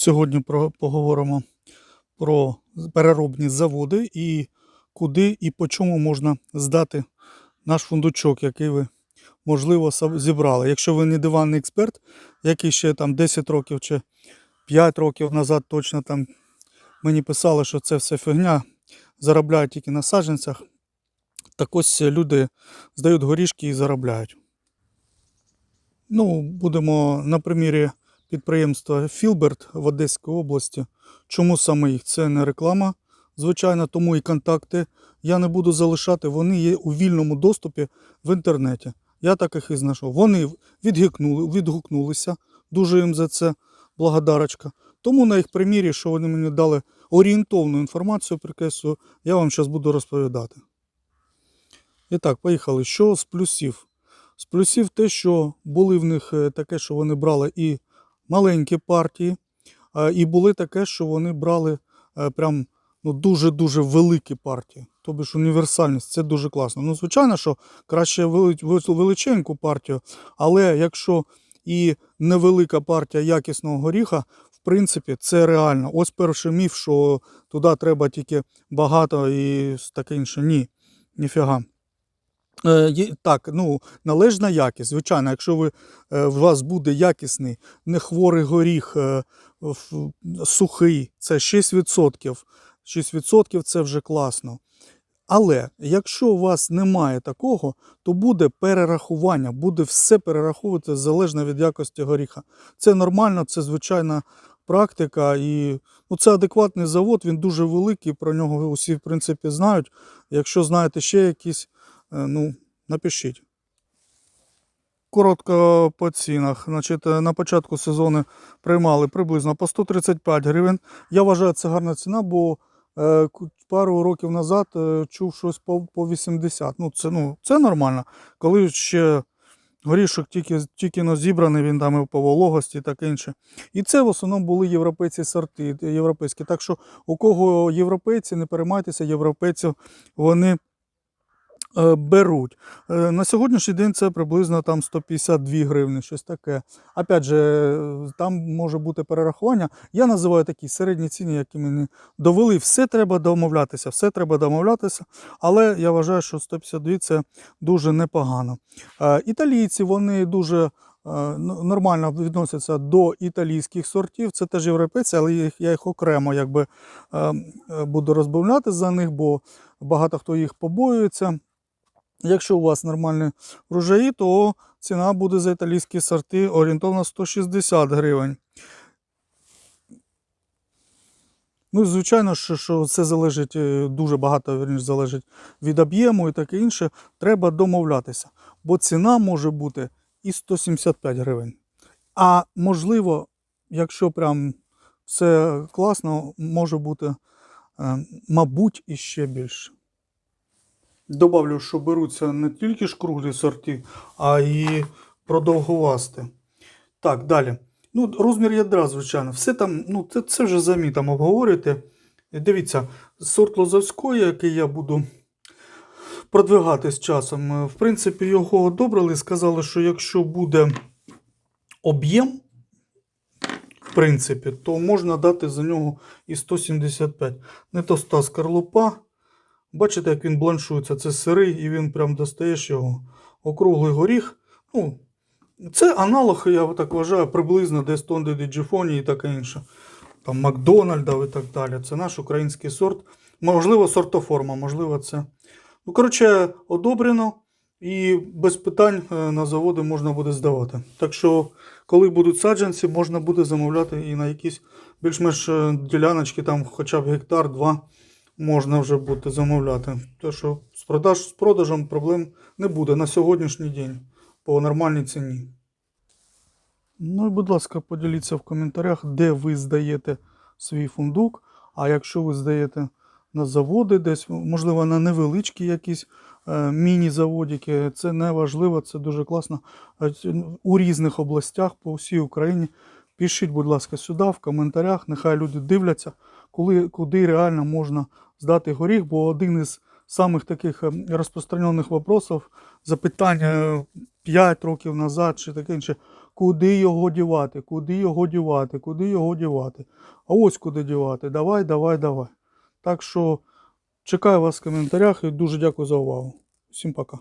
Сьогодні про, поговоримо про переробні заводи і куди і по чому можна здати наш фундучок, який ви, можливо, зібрали. Якщо ви не диванний експерт, який ще там 10 років чи 5 років назад точно там мені писали, що це все фігня, заробляють тільки на саджанцях. Так ось люди здають горішки і заробляють. Ну, будемо на примірі підприємства Філберт в Одеській області. Чому саме їх? Це не реклама, звичайно, тому і контакти я не буду залишати. Вони є у вільному доступі в інтернеті. Я так і знайшов. Вони відгукнули, відгукнулися. Дуже їм за це благодарочка. Тому на їх примірі, що вони мені дали орієнтовну інформацію прикесую, я вам зараз буду розповідати. І так, поїхали. Що з плюсів? З плюсів те, що були в них е, таке, що вони брали і маленькі партії, і були таке, що вони брали е, прям ну, дуже-дуже великі партії. Тобто ж універсальність, це дуже класно. Ну, звичайно, що краще вели- вели- величеньку партію, але якщо і невелика партія якісного горіха, в принципі, це реально. Ось перший міф, що туди треба тільки багато і таке інше. Ні, ніфіга. Е, так, ну, належна якість. Звичайно, якщо ви, е, у вас буде якісний, нехворий горіх, е, сухий, це 6%. 6% це вже класно. Але якщо у вас немає такого, то буде перерахування, буде все перераховувати залежно від якості горіха. Це нормально, це звичайна практика. І ну, це адекватний завод, він дуже великий, про нього усі в принципі знають. Якщо знаєте ще якісь, е, ну, напишіть. Коротко по цінах. Значить, е, на початку сезону приймали приблизно по 135 гривень. Я вважаю, це гарна ціна, бо е, пару років назад е, чув щось по, по 80. Ну, це, ну, це нормально. Коли ще горішок тільки, тільки но зібраний, він там і по вологості і таке інше. І це в основному були європейці сорти, європейські. Так що у кого європейці, не переймайтеся, європейців вони е, беруть. Е, На сьогоднішній день це приблизно там 152 гривні, щось таке. Опять же, е, там може бути перерахування. Я називаю такі середні ціни, які мені довели. Все треба домовлятися, все треба домовлятися. Але я вважаю, що 152 це дуже непогано. Е, Італійці вони дуже е, нормально відносяться до італійських сортів. Це теж європейці, але я їх окремо якби, е, е, буду розбавляти за них, бо багато хто їх побоюється. Якщо у вас нормальні врожаї, то ціна буде за італійські сорти орієнтовно 160 гривень. Ну, звичайно, що, що це залежить е, дуже багато вірніше, залежить від об'єму і таке інше. Треба домовлятися, бо ціна може бути і 175 гривень. А можливо, якщо прям все класно, може бути, е, мабуть, і ще більше. Добавлю, що беруться не тільки ж круглі сорти, а й продовгувасти. Так, далі. Ну, розмір ядра, звичайно, все там, ну, це, це вже самі там обговорюєте. Дивіться, сорт Лозовської, який я буду продвигати з часом, е, в принципі, його одобрили. Сказали, що якщо буде об'єм, в принципі, то можна дати за нього і 175. Не тоста скорлупа. Бачите, як він бланшується. Це сирий, і він прям достаєш його. Округлий горіх. Ну, це аналог, я так вважаю, приблизно десь Тонде Діджифоні і таке інше. Там Макдональда і так далі. Це наш український сорт. Можливо, сортоформа, можливо, це. Ну, коротше, одобрено і без питань е, на заводи можна буде здавати. Так що, коли будуть саджанці, можна буде замовляти і на якісь більш-менш е, діляночки, там хоча б гектар-два можна вже буде замовляти. То що з, продаж, з продажем проблем не буде на сьогоднішній день по нормальній ціні. Ну і, будь ласка, поділіться в коментарях, де ви здаєте свій фундук. А якщо ви здаєте на заводи, десь, можливо, на невеличкі якісь е, міні-заводики, це не важливо, це дуже класно. Е, У різних областях по всій Україні. Пишіть, будь ласка, сюди в коментарях, нехай люди дивляться, коли, куди реально можна здати горіх, бо один із самих таких е, розпространених вопросів, запитання 5 років назад чи таке інше, куди його дівати, куди його дівати, куди його дівати. А ось куди дівати. Давай, давай, давай. Так що чекаю вас в коментарях і дуже дякую за увагу. Всім пока.